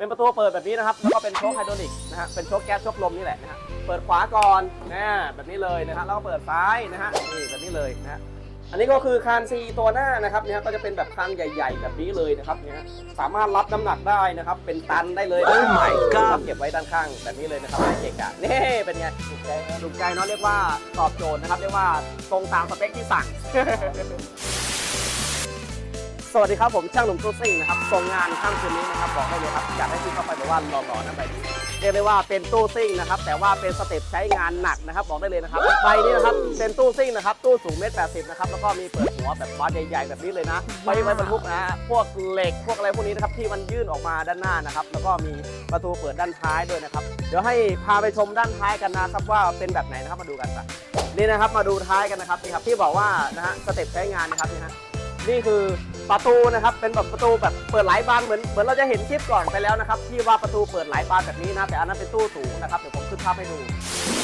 เป็นประตูเปิดแบบนี้นะครับ แล้วก็เป็นโชคไฮดรอลิกนะฮะ เป็นโชคแก๊สโชคลมนี่แหละนะฮะ เปิดขวาก่อนนะแบบนี้เลยนะฮะ แล้วก็เปิดซ้ายนะฮะ นี่แบบนี้เลยนะฮะ อันนี้ก็คือคานซีตัวหน้านะครับเนี่ยก็จะเป็นแบบคานใหญ่ ๆ แบบนี้เลยนะครับเนี่ยฮะสามารถรับน้ำหนักได้นะครับ เป็นตันได้เลยนะ Oh my god เก็บไว้ด้านข้างแบบนี้เลยนะครับไม่เกะกะนี่เป็นไงถูกใจไหมถูกใจเนาะเรียกว่าตอบโจทย์นะครับ เรียกว่าตรงตามสเปคที่สั่ง สวัสดีครับผมช่างหนุ่มตู้ซิ่งนะครับส่งงานข้ามคืนนี้นะครับบอกได้เลยครับอยากให้พี่เข้าไปแบบว่าหล่อๆนะใบนี้เรียกได้ว่าเป็นตู้ซิ่งนะครับแต่ว่าเป็นสเต็ปใช้งานหนักนะครับบอกได้เลยนะครับใบนี้นะครับเป็นตู้ซิ่งนะครับตู้สูงเมตรแปดสิบนะครับแล้วก็มีเปิดหัวแบบบานใหญ่ๆแบบนี้เลยนะไว้ไว้บรรทุกนะฮะพวกเหล็กพวกอะไรพวกนี้นะครับที่มันยื่นออกมาด้านหน้านะครับแล้วก็มีประตูเปิดด้านท้ายด้วยนะครับเดี๋ยวให้พาไปชมด้านท้ายกันนะครับว่าเป็นแบบไหนนะครับมาดูกันไปนี่นะครับมาดูท้ายกันนะครับนี่ครับที่บอกว่านะฮะสเต็ปใช้งานนะครับนี่ฮะนี่คือ ประตูนะครับเป็นแบบประตูแบบเปิดหลายบานเหมือนเหมือนเราจะเห็นคลิปก่อนไปแล้วนะครับที่ว่าประตูเปิดหลายบานแบบนี้นะแต่อันนั้นเป็นตู้สูงนะครับเดี๋ยวผมขึ้นภาพให้ดู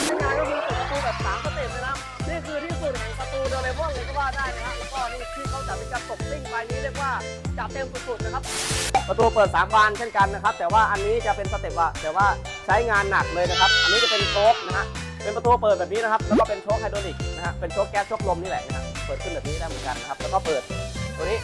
ใช้งานก็คือเปิดประตูแบบสามสเต็ปเลยนะนี่คือที่สุดแห่งประตูโดเรมอนเลยก็ว่าได้นะฮะแล้วก็นี่ที่เขาจัดเป็นการตกซิ่งใบนี้เรียกว่าจัดเต็มสุดๆนะครับ ประตูเปิด3บานเช่นกันนะครับ แต่ว่าอันนี้จะเป็นสเต็ปว่าแต่ว่าใช้งานหนักเลยนะครับ อันนี้จะเป็นโชคนะฮะเป็นประตูเปิดแบบนี้นะครับแล้วก็เป็นโชคไฮดรอลิกนะฮะเป็นโชคแก๊สโชคลมนี่แหละนะฮะเปิดขึ้นแบบนี้ได้เหมือนกันนะครับแล้วก็เปิดตัวนี้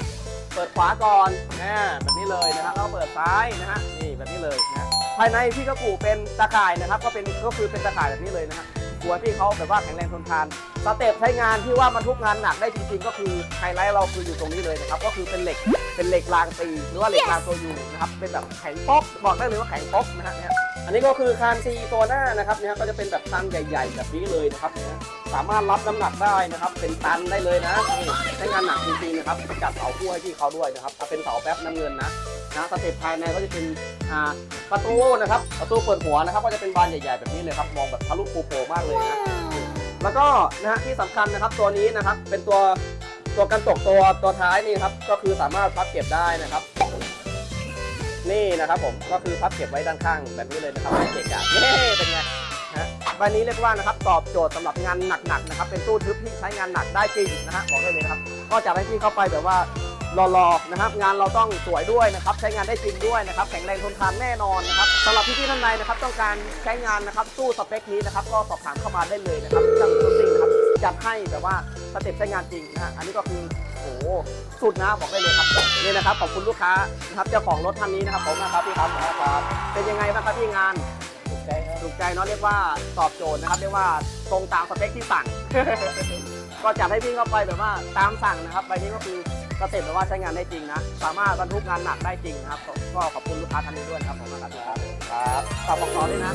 เปิดขวาก่อนนะแบบนี้เลยนะฮะแล้วก็เปิดซ้ายนะฮะนี่แบบนี้เลยนะภายในพี่ก็กูเป็นตะข่ายนะครับ ก็เป็นก็คือเป็นตะข่ายแบบนี้เลยนะฮะกลัวพี่เขาแบบว่าแข็งแรงทนทานสเต็ปใช้งานที่ว่ามันทุกงานหนักได้จริงๆ ก็คือไฮไลท์เราคืออยู่ตรงนี้เลยนะครับ ก็คือเป็นเหล็กเป็นเหล็กรางตีหรือว่าเหล็กรางตัวยูนะครับเป็นแบบแข็งป๊อกบอกได้เลยว่าแข็งป๊อกนะฮะเนี่ย อันนี้ก็คือคานซีตัวหน้านะครับเนี่ยก็จะเป็นแบบตันใหญ่ๆแบบนี้เลยนะครับเนี่ยสามารถรับน้ำหนักได้นะครับ เป็นตันได้เลยนะนี่ใช้งานหนักจริงๆนะครับจัดเสาคู่ให้พี่เขาด้วยนะครับเอาเป็นเสาแป๊บน้ำเงินนะนะสเต็ปภายในก็จะเป็นอ่าประตูนะครับประตูเปิดหัวนะครับ ก็จะเป็นบานใหญ่ๆ แบบนี้เลยครับมองแบบทะลุปูโผล่มากเลยนะแล้วก็นะฮะที่สำคัญนะครับตัวนี้นะครับเป็นตัวตัวกันตกตัวตัวท้ายนี่ครับก็คือสามารถพับเก็บได้นะครับ นี่นะครับผมก็คือพับเก็บไว้ด้านข้างแบบนี้เลยนะครับไม่เกะกะเย้เป็นไงฮะใบนี้เรียกว่านะครับตอบโจทย์สำหรับงานหนักๆนะครับเป็นตู้ทึบที่ใช้งานหนักได้จริงนะฮะบอกได้เลยครับก็จะให้พี่เข้าไปแบบว่ารอๆนะครับงานเราต้องสวยด้วยนะครับใช้งานได้จริงด้วยนะครับแข็งแรงทนทานแน่นอนนะครับสำหรับพี่ๆท่านใดนะครับต้องการใช้งานนะครับตู้สเปคนี้นะครับก็สอบถามเข้ามาได้เลยนะครับช่างตู้ซิ่งครับจัดให้แบบว่า สเต็ปใช้งานจริงนะฮะอันนี้ก็คือโอ้โหสุดนะบอกได้เลยครับนี่นะครับขอบคุณลูกค้านะครับเจ้าของรถท่านนี้นะครับผมนะครับพี่ครับขอบคุณครับเป็นยังไงบ้างครับพี่งานถูกใจครับถูกใจเนาะเรียกว่าตอบโจทย์นะครับเรียกว่าตรงตามสเปคที่สั่ง ก็จัดให้พี่เข้าไปแบบว่าตามสั่งนะครับใบนี้ก็คือสเต็ปแบบว่าใช้งานได้จริงนะ สามารถบรรทุกงานหนักได้จริงนะครับ ก็ก็ขอบคุณลูกค้าท่านนี้ด้วยนะครับผมนะครับครับครับฝากบอกต่อด้วยนะ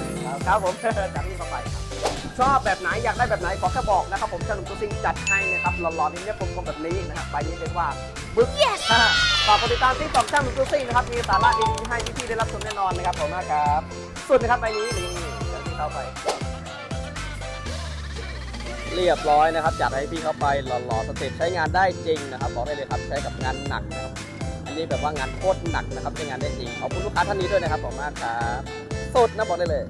ครับผมจัดให้เข้าไปครับ ชอบแบบไหนอยากได้แบบไหนขอแค่บอกนะครับผมช่างหนุ่มตัวซิงจัดให้นะครับหล่อๆนี่เนี่ยผมคมแบบนี้นะครับใบนี้เรียกว่าบึกฝากกดติดตามที่สองช่างหนุ่มตัวซิงนะครับมีสาระดีๆให้พี่ๆได้รับชมแน่นอนนะครับผมนะครับสุดนะครับใบนี้นี่เดี๋ยวพี่เข้าไป เรียบร้อยนะครับจัดให้พี่เข้าไปหล่อๆสเต็ปใช้งานได้จริงนะครับบอกได้เลยครับใช้กับงานหนักนะครับอันนี้แบบว่างานโคตรหนักนะครับใช้งานได้จริงขอบคุณลูกค้าท่านนี้ด้วยนะครับผมมากครับสุดนะบอกได้เลย